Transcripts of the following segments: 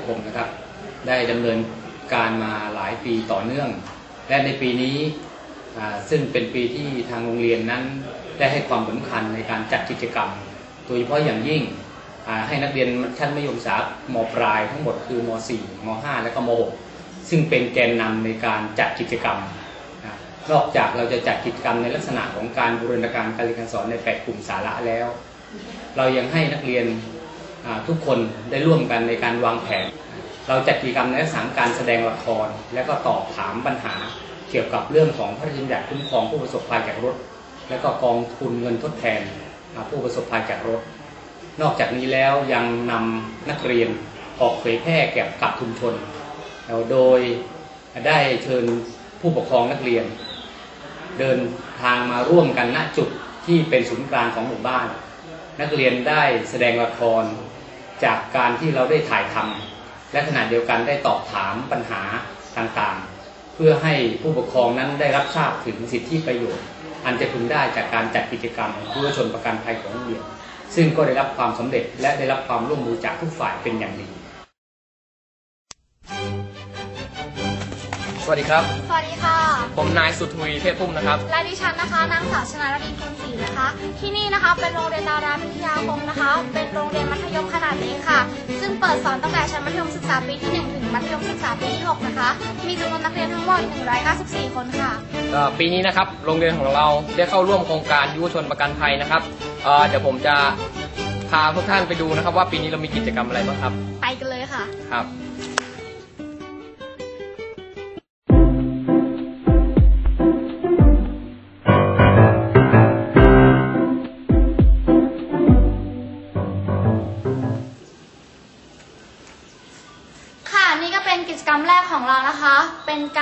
พิทยาคมนะครับ ได้ดำเนินการมาหลายปีต่อเนื่อง และในปีนี้ซึ่งเป็นปีที่ทางโรงเรียนนั้น ได้ให้ความสำคัญในการจัดกิจกรรม โดยเฉพาะอย่างยิ่งให้นักเรียนชั้นมัธยมศึกษามปลายทั้งหมดคือม .4 ม .5 และก็ม .6 ซึ่งเป็นแกนนำในการจัดกิจกรรม นอกจากเราจะจัดกิจกรรมในลักษณะของการบูรณาการการเรียนการสอนใน8กลุ่มสาระแล้ว เรายังให้นักเรียน ทุกคนได้ร่วมกันในการวางแผน เราจัดกิจกรรมในลักษณะการแสดงละคร และก็ตอบถามปัญหาเกี่ยวกับเรื่องของพระราชบัญญัติคุ้มครองผู้ประสบภัยจากรถ และก็กองทุนเงินทดแทนผู้ประสบภัยจากรถ นอกจากนี้แล้วยังนำนักเรียนออกเผยแพร่แก่กับชุมชน โดยได้เชิญผู้ปกครองนักเรียน เดินทางมาร่วมกันณจุดที่เป็นศูนย์กลางของหมู่บ้าน นักเรียนได้แสดงละครจากการที่เราได้ถ่ายทำและขณะเดียวกันได้ตอบถามปัญหาต่างๆ เพื่อให้ผู้ปกครองนั้นได้รับทราบถึงสิทธิประโยชน์ อันจะพึงได้จากการจัดกิจกรรมผู้ชนประกันภัยของโรงเรียนซึ่งก็ได้รับความสำเร็จและได้รับความร่วมมือจากทุกฝ่ายเป็นอย่างดี สวัสดีครับ สวัสดีค่ะ ผมนายสุทวีเทพพุ่มนะครับ และดิฉันนะคะนางสาวชนารดินคุณศรีนะคะ ที่นี่นะคะเป็นโรงเรียนดาราพิทยาคมนะคะ เป็นโรงเรียนมัธยมขนาดเล็กค่ะ ซึ่งเปิดสอนตั้งแต่ชั้นมัธยมศึกษาปีที่1ถึงมัธยมศึกษาปีที่6นะคะ มีจำนวนนักเรียนทั้งหมด194 คนค่ะเอ่อปีนี้นะครับโรงเรียนของเราได้เข้าร่วมโครงการยุวชนประกันภัยนะครับเอ่อเดี๋ยวผมจะพาทุกท่านไปดูนะครับ ว่าปีนี้เรามีกิจกรรมอะไรบ้างครับ ไปกันเลยค่ะ ครับ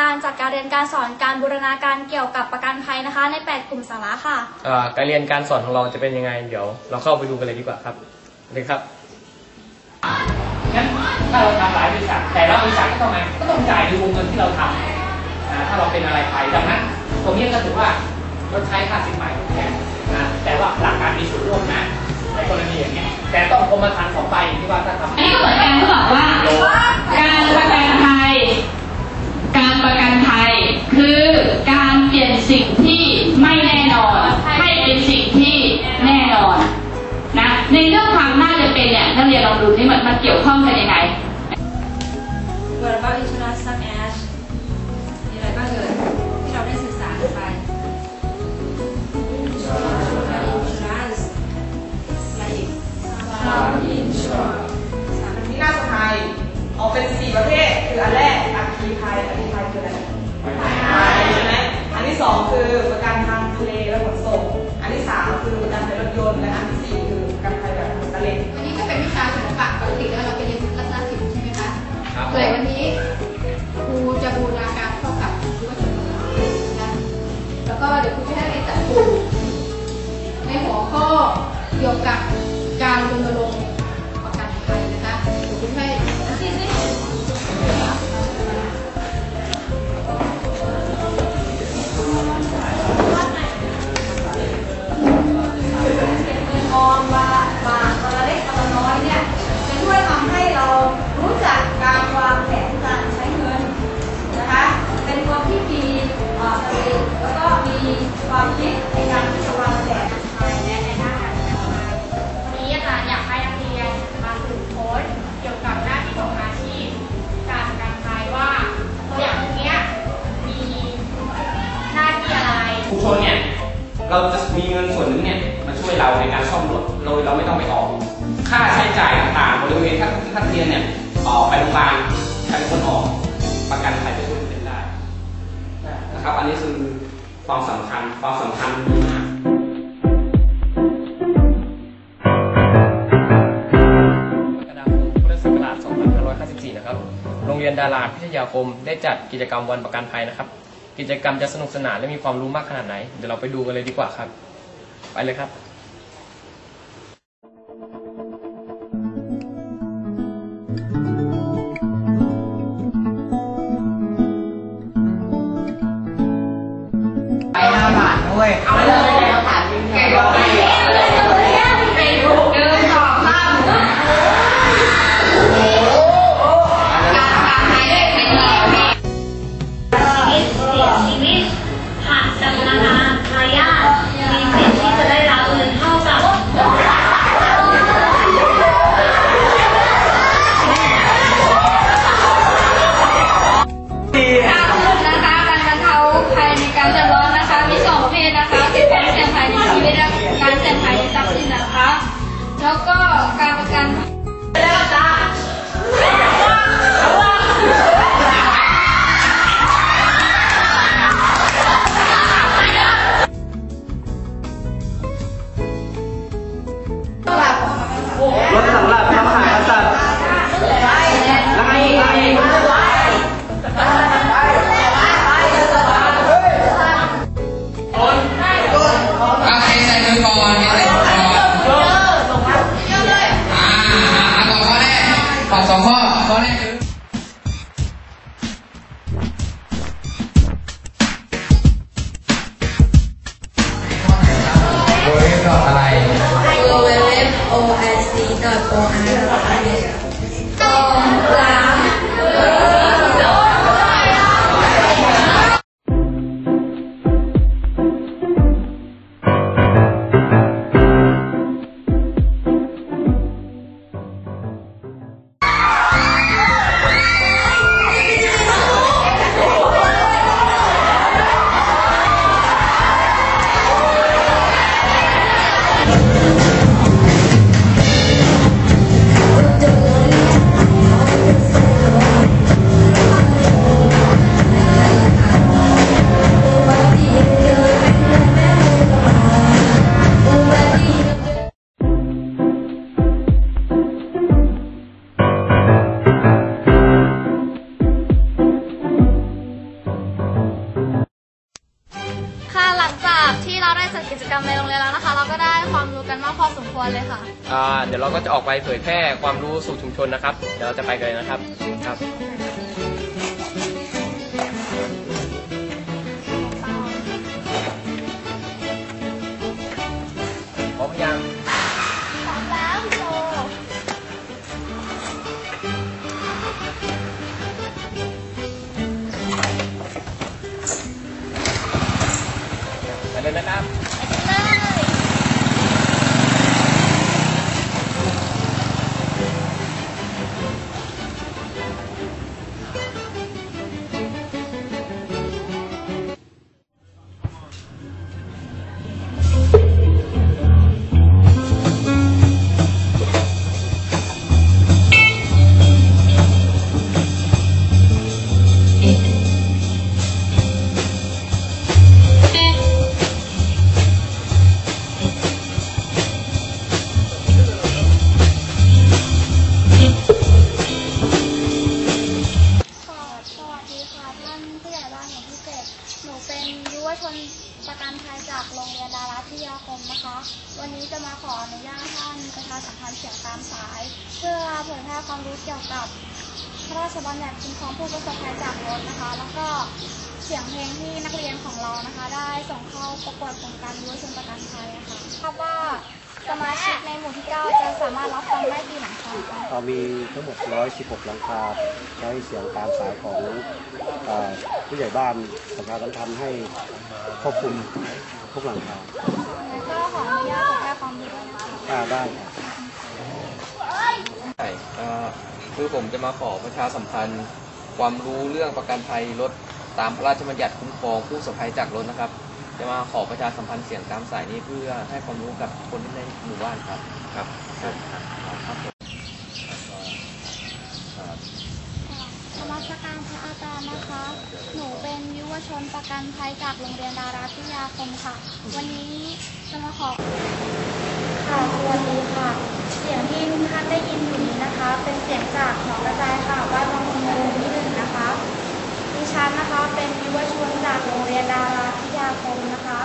การจัดการเรียนการสอนการบูรณาการเกี่ยวกับประกันภัยนะคะ ใน 8 กลุ่มสาระค่ะเอ่อการเรียนการสอนของเราจะเป็นยังไง เดี๋ยว เราเข้าไปดูกันเลยดีกว่าครับเลยครับงั้นถ้าเราทำหลายบริษัทแต่ละบริษัทก็ต้องมาก็ต้องจ่ายในวงเงินที่เราทำนะถ้าเราเป็นอะไรไปดังนั้นตรงนี้ก็ถือว่าลดใช้ค่าสินใหม่ทดแทนนะแต่ว่าหลักการมีส่วนร่วมนะในกรณีอย่างเงี้ยแต่ต้องกรมธรรม์ของไปอย่างที่ว่าถ้าทำอันนี้ก็เหมือนกันเขาบอกว่าการประกันภัย การประกันภัย คือการเปลี่ยนสิ่งที่ไม่แน่นอน ให้เป็นสิ่งที่แน่นอนนะในเรื่องความน่าจะเป็นเนี่ยนักเรียนลองดูนี่มันมันเกี่ยวข้องกันยังไง ที่สองคือประกันทางทะเลและขนส่ง อันที่สามคือประกันภัยรถยนต์และอันที่สี่คือประกันภัยแบบตะเล็งวันนี้จะเป็นวิชาศิลปะปกติแล้วเราไปเรียนรัตนศิลป์ใช่ไหมคะครับส่วนวันนี้ครูจะบูรณาการเข้ากับยุวชนของเรานะแล้วก็เดี๋ยวครูจะให้ไปจัดกลุ่มในหัวข้อเกี่ยวกับ ความสำคัญ ความสำคัญมีมากกรกาคมพุทธศักราช2554นะครับโรงเรียนดาราพิทยาคมได้จัดกิจกรรมวันประกันภัยนะครับ กิจกรรมจะสนุกสนานและมีความรู้มากขนาดไหน เดี๋ยวเราไปดูกันเลยดีกว่าครับ ไปเลยครับ ตอบสอ จะออกไปเผยแพร่ความรู้สู่ชุมชนนะครับ เดี๋ยวเราจะไปกันเลยนะครับครับ พร้อมยัง บัญญัติคุ้มครองผู้ประสบภัยจากรถนะคะ แล้วก็เสียงเพลงที่นักเรียนของเรานะคะ ได้ส่งเข้าประกวดโครงการยุวชนประกันภัยอะค่ะคาดว่าสมาชิกในหมู่ที่เก้าจะสามารถรับฟังได้กี่หลังคาคะเรามีทั้งหมด 116 หลังคาใช้เสียงตามสายของเออผู้ใหญ่บ้านประชาสัมพันธ์ให้ครอบคลุมทุกหลังคางั้นก็ขออนุญาตเผยแพร่ความรู้ด้วยนะคะถ้าได้ครับใช่เอ่อคือผมจะมาขอประชาสัมพันธ์ ความรู้เรื่องประกันภัยรถตามพระราชบัญญัติคุ้มครองผู้ประสบภัยจากรถนะครับ จะมาขอประชาสัมพันธ์เสียงตามสายนี้เพื่อให้ความรู้กับคนที่ในหมู่บ้านครับครับครับครับผมธรรมชการพระอาจารย์นะคะ หนูเป็นยุวชนประกันภัยจากโรงเรียนดาราพิทยาคมค่ะ วันนี้จะมาขอ ค่ะสวัสดีค่ะ เสียงที่ทุกท่านได้ยินอยู่นี้นะคะ เป็นเสียงจากหนองกระจายค่ะว่าบางมุมที่หนึ่งนะคะดิฉันนะคะเป็นยุวชนจากโรงเรียนดาราพิยาคมนะคะ